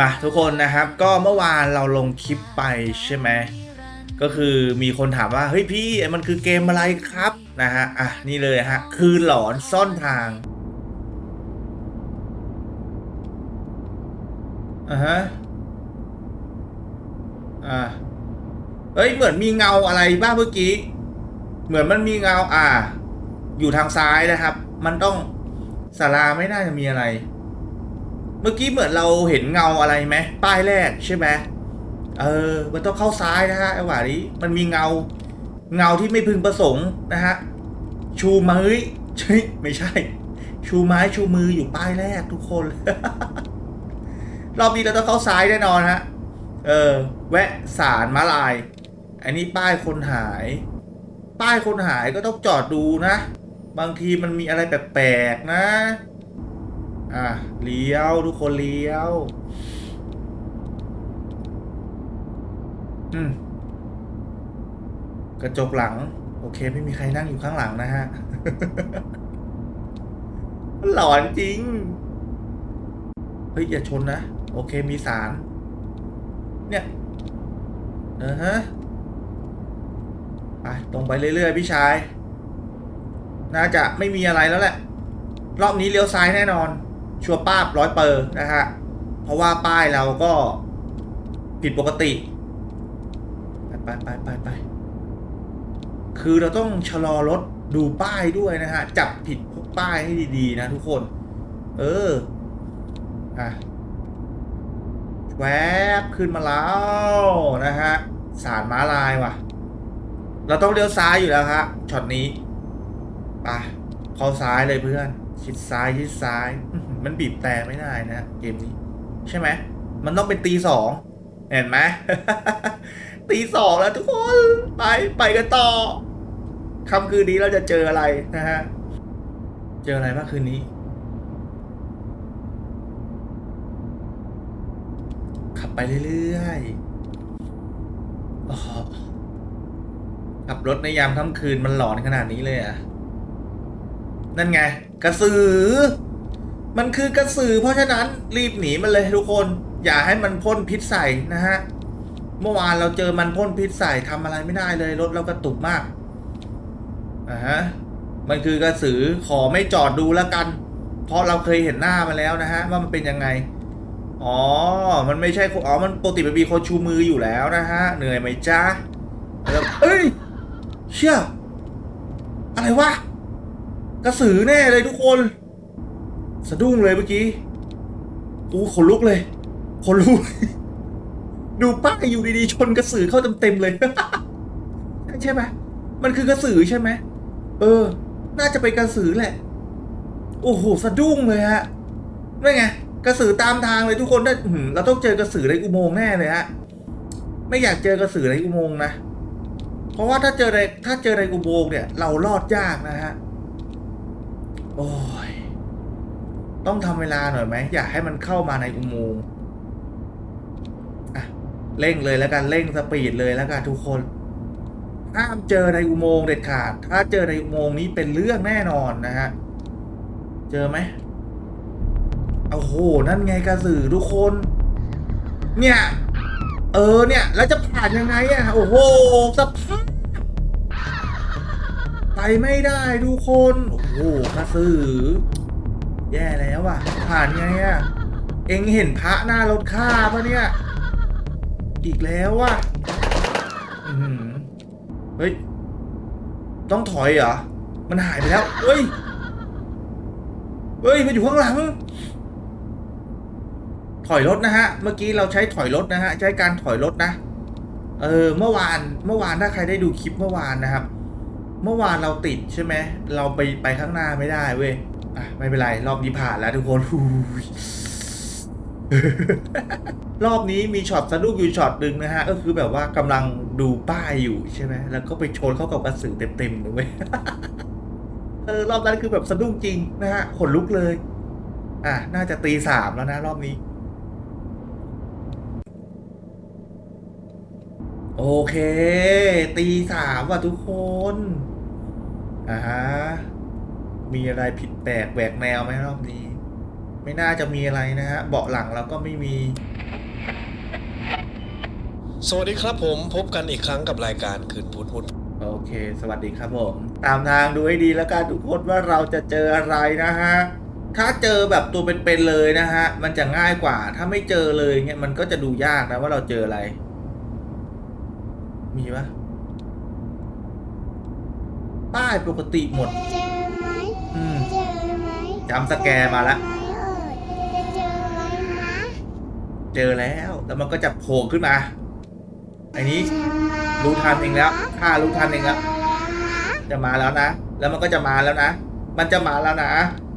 มาทุกคนนะครับ ก็เมื่อวานเราลงคลิปไปใช่ไหมก็คือมีคนถามว่า เฮ้ยพี่มันคือเกมอะไรครับนะฮะอะนี่เลยฮะ คือหลอนซ่อนทางอ่าฮะอ่าเฮ้ยเหมือนมีเงาอะไรบ้างเมื่อกี้ เหมือนมันมีเงาอ่า อยู่ทางซ้ายนะครับ มันต้องศาลาไม่น่าจะมีอะไร เมื่อกี้เหมือนเราเห็นเงาอะไรไหมป้ายแรกใช่ไหมเออ มันต้องเข้าซ้ายนะฮะไอ้หวานี้มันมีเงา เงาที่ไม่พึงประสงค์นะฮะชูไม้ใช่ไม่ใช่ ชูไม้ชูมืออยู่ป้ายแรกทุกคน รอบนี้เราต้องเข้าซ้ายแน่นอนฮะเออ แวะสารมาลาย อันนี้ป้ายคนหาย ป้ายคนหายก็ต้องจอดดูนะ บางทีมันมีอะไรแปลกๆนะ อะเลี้ยวทุกคนเลี้ยว อืม กระจกหลัง โอเค ไม่มีใครนั่งอยู่ข้างหลังนะฮะ หลอนจริง เฮ้ย อย่าชนนะ โอเคมีสาร เนี่ยเออฮะไปตรงไปเรื่อยๆ พี่ชาย น่าจะไม่มีอะไรแล้วแหละ รอบนี้เลี้ยวซ้ายแน่นอน ชัวป้าบร้อยเปอร์นะฮะ เพราะว่าป้ายเราก็ผิดปกติไปไปไปไปไป คือเราต้องชะลอรถดูป้ายด้วยนะฮะ จับผิดพวกป้ายให้ดีๆ นะทุกคน เออ อะ แวบขึ้นมาแล้วนะฮะ สารม้าลายว่ะ เราต้องเลี้ยวซ้ายอยู่แล้วครับช็อตนี้ ไปเข้าซ้ายเลยเพื่อน ชิดซ้ายชิดซ้ายอื้อหือมันบีบแต่ไม่ได้นะเกมนี้ ใช่ไหม มันต้องเป็นตีสองเห็นไหมตีสองแล้วทุกคนไปไปกันต่อค่ำคืนนี้เราจะเจออะไรนะฮะ เจออะไรบ้างคืนนี้ ขับไปเรื่อยๆอ๋อขับรถในยามค่ำคืนมันหลอนขนาดนี้เลยเหรอะ นั่นไง กระสือ มันคือกระสือ เพราะฉะนั้นรีบหนีมันเลยทุกคน อย่าให้มันพ่นพิษใส่นะฮะ เมื่อวานเราเจอมันพ่นพิษใส่ทำอะไรไม่ได้เลยรถเรากระตุกมากอ่าฮะ มันคือกระสือขอไม่จอดดูแล้วกัน เพราะเราเคยเห็นหน้ามาแล้วนะฮะว่ามันเป็นยังไง อ๋อ มันไม่ใช่อ๋อ มันปกติมันมีคนชูมืออยู่แล้วนะฮะ เหนื่อยไหมจ๊ะแล้วเอ้ย เชี่ยอะไรวะ กระสือแน่เลยทุกคน สะดุ้งเลยเมื่อกี้อู้ขนลุกเลยขนลุก ดูป้าอยู่ดีๆชนกระสือเข้าเต็มๆเลย ใช่ไหมมันคือกระสือใช่ไหมเออ น่าจะเป็นกระสือแหละ โอ้โหสะดุ้งเลยฮะนั่นไงกระสือตามทางเลยทุกคนได้เราต้องเจอกระสือในอุโมงค์แน่เลยฮะไม่อยากเจอกระสือในอุโมงค์นะเพราะว่าถ้าเจอในถ้าเจอในอุโมงค์เนี่ย เรารอดยากนะฮะ โอ้ย ต้องทำเวลาหน่อยไหม อยากให้มันเข้ามาในอุโมงค์อะเร่งเลยแล้วกันเร่งสปีดเลยแล้วกันทุกคน ห้ามเจอในอุโมงค์เด็ดขาด ถ้าเจอในอุโมงค์นี้เป็นเรื่องแน่นอนนะฮะ เจอไหมโอ้โห นั่นไงกระสือทุกคน เนี่ย เออเนี่ย แล้วจะผ่านยังไงอะโอ้โหสภาพ ไปไม่ได้ทุกคน โอ้โหกระสือ แย่แล้วอะ ผ่านไงอะ เอ็งเห็นพระหน้ารถข้าปะเนี่ย อีกแล้วอะเฮ้ย ต้องถอยเหรอ มันหายไปแล้ว เฮ้ย เฮ้ย มันอยู่ข้างหลัง ถอยรถนะฮะ เมื่อกี้เราใช้ถอยรถนะฮะ ใช้การถอยรถนะ เออ เมื่อวาน เมื่อวานถ้าใครได้ดูคลิปเมื่อวานนะครับ เมื่อวานเราติดใช่ไหม เราไปไปข้างหน้าไม่ได้เว้ย อะ ไม่เป็นไร รอบนี้ผ่านแล้วทุกคนรอบนี้มีช็อตสะดุ้งอยู่ช็อตหนึ่งนะฮะ ก็คือแบบว่ากำลังดูป้ายอยู่ใช่ไหม แล้วก็ไปชนเข้ากับกระสือเต็มๆเลยเว้ยเออรอบนั้นคือแบบสะดุ้งจริงนะฮะขนลุกเลย อะ น่าจะตีสามแล้วนะ รอบนี้ โอเค ตีสามว่ะทุกคน อ่าฮะมีอะไรผิดแปลกแหวกแนวไหมรอบนี้ ไม่น่าจะมีอะไรนะฮะ เบาะหลังเราก็ไม่มี สวัสดีครับผมพบกันอีกครั้งกับรายการคืนพุธมุดโอเค สวัสดีครับผม ตามทางดูให้ดีแล้วกันทุกคนว่าเราจะเจออะไรนะฮะ ถ้าเจอแบบตัวเป็นๆเลยนะฮะ มันจะง่ายกว่า ถ้าไม่เจอเลยเงี้ยมันก็จะดูยากนะว่าเราเจออะไร มีปะ ป้ายปกติหมด เจอไหมอืมเจอไหมจำสแกร์มาละไหมเอ่ยจะเจอไหมนะเจอแล้ว แล้วมันก็จะโผล่ขึ้นมาไอ้นี้จะมารู้ทันเองแล้วฆ่ารู้ทันเองแล้วแล้วนะจะมาแล้วนะ แล้วมันก็จะมาแล้วนะ มันจะมาแล้วนะ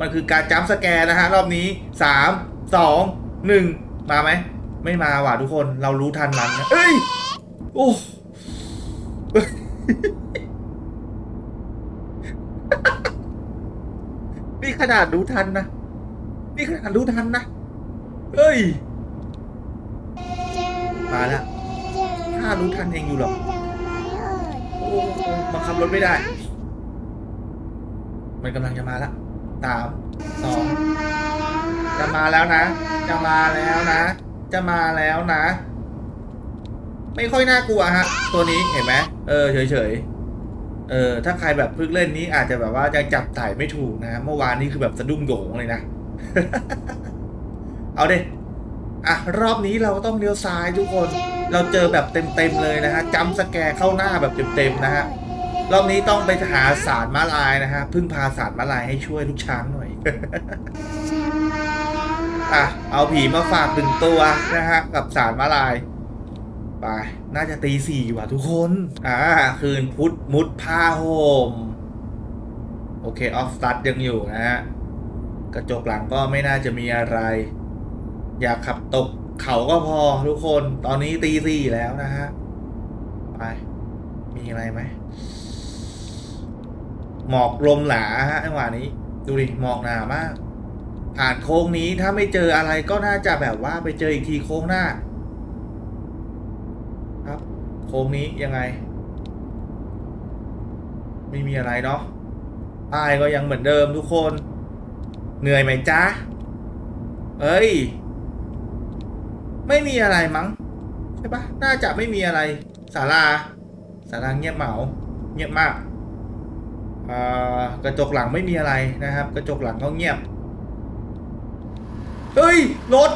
มันคือการจัมป์สแกร์นะฮะรอบนี้สามสองหนึ่งมาไหม ไม่มาว่ะทุกคน เรารู้ทันมันนะเอ้ย โอ้ นี่ ขนาดรู้ทันนะ นี่ขนาดรู้ทันนะเอ้ย มาแล้วข้ารู้ทันเองอยู่หรอกมเอ่ยโอ้บังคับรถไม่ได้ มันกำลังจะมาละสามสองจะมาแล้วนะ จะมาแล้วนะ จะมาแล้วนะจะมาแล้วนะไม่ค่อยน่ากลัวฮะ ตัวนี้เห็นไหมเออเฉยๆ เออถ้าใครแบบเพิ่งเล่นนี้อาจจะแบบว่ายังจับถ่ายไม่ถูกนะเมื่อวานนี้คือแบบสะดุ้งโหงเลยนะ เอาเด้อะรอบนี้เราต้องเลี้ยวซ้ายทุกคน เราเจอแบบเต็มๆเลยนะฮะจำสแกร์เข้าหน้าแบบเต็มๆนะฮะรอบนี้ต้องไปหาสารมาลายนะฮะพึ่งพาสารมาลายให้ช่วยลูกช้างหน่อยอะเอาผีมาฝากหนึ่งตัวนะฮะกับสารมาลาย ไป น่าจะตีสี่ว่ะทุกคน อ่า คืนพุธมุดผ้าห่มโอเค ออฟสตัดยังอยู่นะฮะ กระจกหลังก็ไม่น่าจะมีอะไร อยากขับตกเขาก็พอทุกคนตอนนี้ตีสี่แล้วนะฮะ ไป มีอะไรไหม หมอกลมหนาฮะจังหวะนี้ ดูดิ หมอกหนามาก ผ่านโค้งนี้ถ้าไม่เจออะไรก็น่าจะแบบว่าไปเจออีกทีโค้งหน้า ครับ โค้งนี้ยังไง ไม่มีอะไรเนาะป้ายก็ยังเหมือนเดิมทุกคน เหนื่อยไหมจ๊ะ เอ้ย ไม่มีอะไรมั้งใช่ปะน่าจะไม่มีอะไรศาลาศาลาเงียบเหมา เงียบมากกระจกหลังไม่มีอะไรนะครับ กระจกหลังก็เงียบเฮ้ยรถ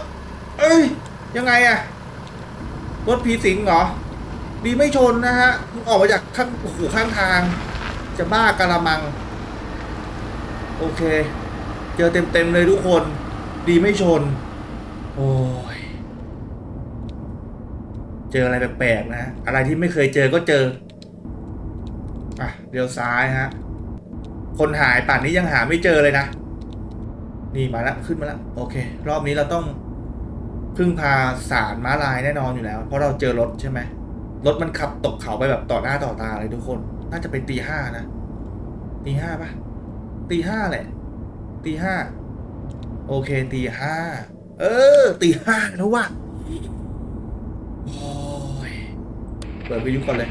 เอ้ยยังไงอะรถผีสิงเหรอ ดีไม่ชนนะฮะออกมาจากข้างโอ้โหข้างทาง จะบ้ากะละมัง โอเค เจอเต็มๆเลยทุกคน ดีไม่ชน โอ้ย เจออะไรแปลกๆนะ อะไรที่ไม่เคยเจอก็เจอ อะเดี๋ยวซ้ายฮะ คนหายป่านนี้ยังหาไม่เจอเลยนะ นี่มาแล้วขึ้นมาแล้ว โอเค รอบนี้เราต้องพึ่งพาสารม้าลายแน่นอนอยู่แล้ว เพราะเราเจอรถใช่ไหม รถมันขับตกเขาไปแบบต่อหน้าต่อตาเลยทุกคน น่าจะเป็นตีห้านะตีห้าปะตีห้าแหละ ตีห้า โอเคตีห้า เออ ตีห้าแล้วว่ะโอ้ยเปิดวิทยุก่อนเลย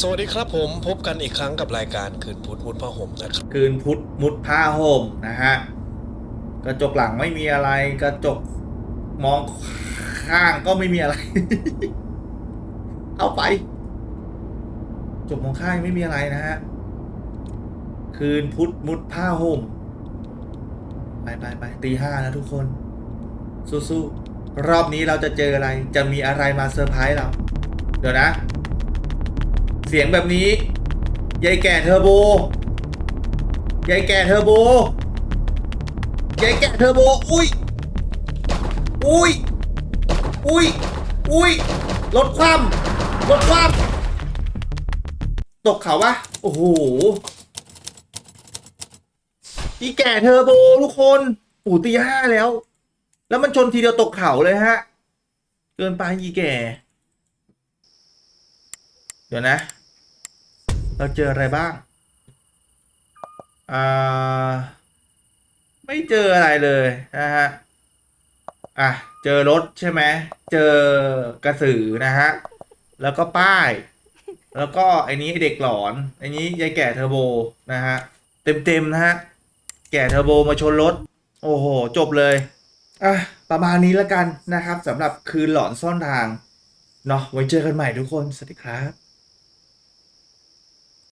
สวัสดีครับผมพบกันอีกครั้งกับรายการคืนพุธมุดผ้าห่มนะครับ คืนพุธมุดผ้าห่มนะฮะ กระจกหลังไม่มีอะไร กระจกมองข้างก็ไม่มีอะไร เอาไปจกมองข้างไม่มีอะไรนะฮะ คืนพุธมุดผ้าห่ม ไปไปไปตีห้าแล้วทุกคน สู้ๆ รอบนี้เราจะเจออะไร จะมีอะไรมาเซอร์ไพรส์เรา เดี๋ยวนะ เสียงแบบนี้ ยายแก่เทอร์โบ ยายแก่เทอร์โบ ยายแก่เทอร์โบ อุ้ย อุ้ย อุ้ย อุ้ย รถคว่ำ รถคว่ำตกเขาวะ โอ้โห อีแก่เทอร์โบทุกคนโอ้ตีห้าแล้ว แล้วมันชนทีเดียวตกเขาเลยฮะ เกินไปอีแก่ เดี๋ยวนะ เราเจออะไรบ้าง อ่า ไม่เจออะไรเลยนะฮะ อะ เจอรถใช่ไหม เจอกระสือนะฮะ แล้วก็ป้าย แล้วก็ไอ้นี้เด็กหลอนไอ้นี้ยายแก่เทอร์โบนะฮะเต็มๆนะฮะแก่เทอร์โบมาชนรถ โอ้โห จบเลยอะประมาณนี้แล้วกันนะครับสำหรับคืนหลอนซ่อนทางเนาะไว้เจอกันใหม่ทุกคน สวัสดีครับ